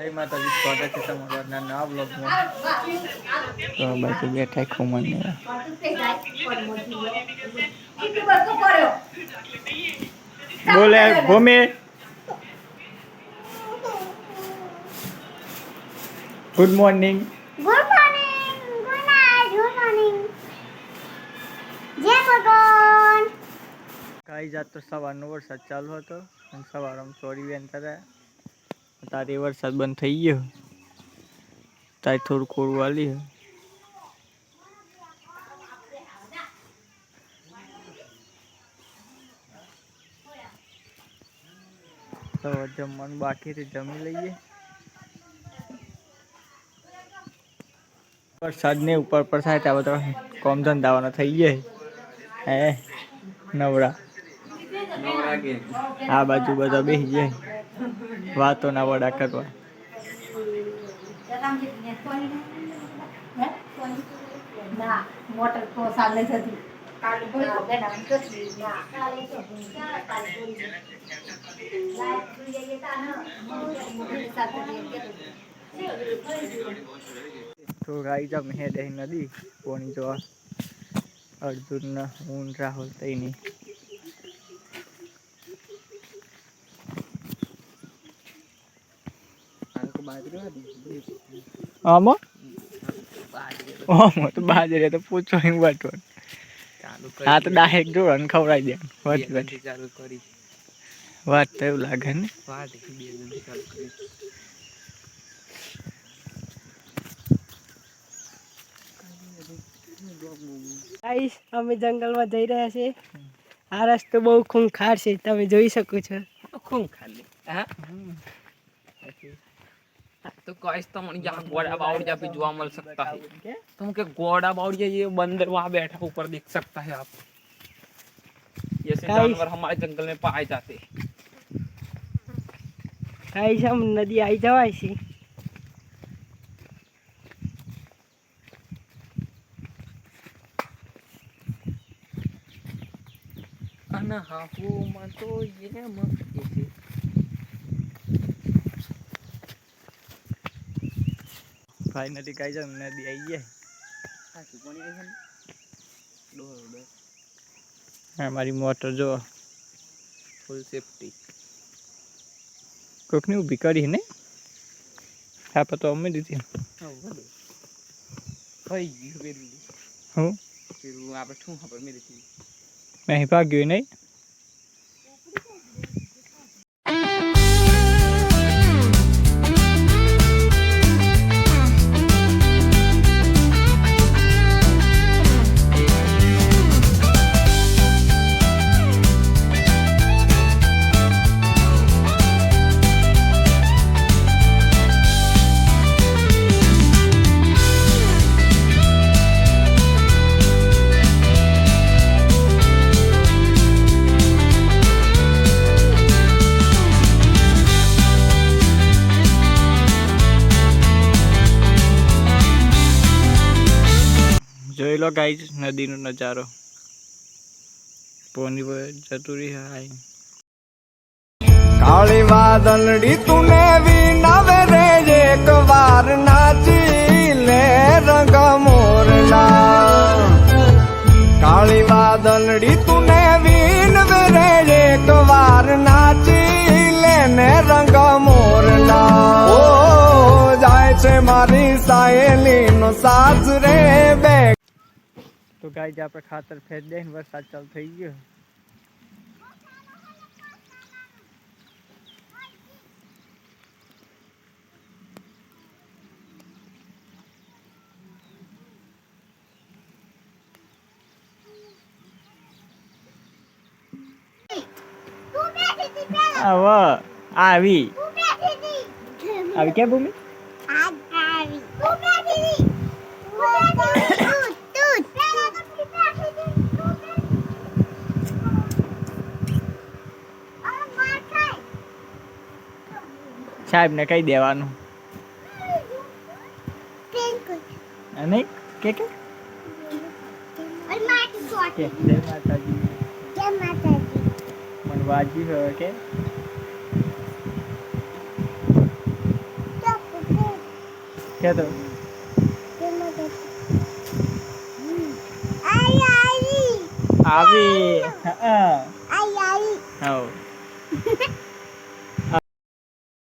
જય માતાજી સ્વાગત છે તમારા નાના બ્લોગમાં તો બાજુ બેઠા ખુમણ ને. બોલે Bhumi. Good morning good morning good night good morning જય ભગવાન કાંઈ જાત તો સવારનો વરસાદ ચાલુ હતો અને સવારમાં ચોરી વેન હતા તારે વરસાદ બંધ થઈ ગયો તારે થોડું કોરું વાલી તો જમવાનું બાકી છે જમી લઈએ વરસાદ ને ઉપર પર થાય ત્યાં બધો કોમ ધંધાવાનો થઈ જાય હે નવરા આ બાજુ બધા બેસી જાય વાતો ના વડા કરવા ના મોટર તો સાલે જતી કાલે કોઈ બેન આમ તો ના કાલે તો કાલે તો ગાઈ જા મેં દહી નદી પોણી જોવા અર્જુન ને હું ને રાહુલ તઈ ની આમાં? આમાં તો બાજરે તો પૂછો ખવડાવી વાત એવું લાગે ને. અમે જંગલમાં જઈ રહ્યા છીએ. આ રસ્તો બહુ ખૂંખાર છે તમે જોઈ શકો છો. ખૂંખાર हाँ तो कैसे तो मन यहाँ घोड़ा बावड़िया भी जुआ मिल सकता है तुम के घोड़ा बावड़िया ये बंदर वहाँ बैठा ऊपर देख सकता है आप जैसे Guys. जानवर हमारे जंगल में पाए जाते हैं ગાઈસ આમ નદી આવી જવાય છે અને હાહુમાં તો ये ફાઇનલી કાઈ જા નદી આવી ગયા સાચું પણ એ છે ડોર ડોર હા મારી મોટર જો ફૂલ સેફટી કોકની ઊભી કરી ને? હા પણ તો અમે દીધી થઈ ગયું પેલું હું? પેલું આપણે શું ખબર મેરી થી નહીં ભાગ્યું નહીં. લો નદીનો નજારો પોની પર જતું હાય કાળી વાદળડી તુને વિનાવે રે, એક વાર નાચી લે રંગ મોરના. કાળી વાદળડી તુને વિનવે રે, એક વાર નાચી લે ને રંગ મોરના. ઓ, જાય છે મારી સાયલી નો સાથ રે બે. તો ગાઈ જે આપણે ખાતર ફેર દે ને વરસાદ ચાલુ થઈ ગયો તું બેઠી હતી પેલા હવે આવી તું બેઠી હતી આવી ક્યાં ભૂમિ સાહેબને કહી દેવાનું. અને કે કે? મને વાજી હોય કે? કે આવી. હા. આવી હા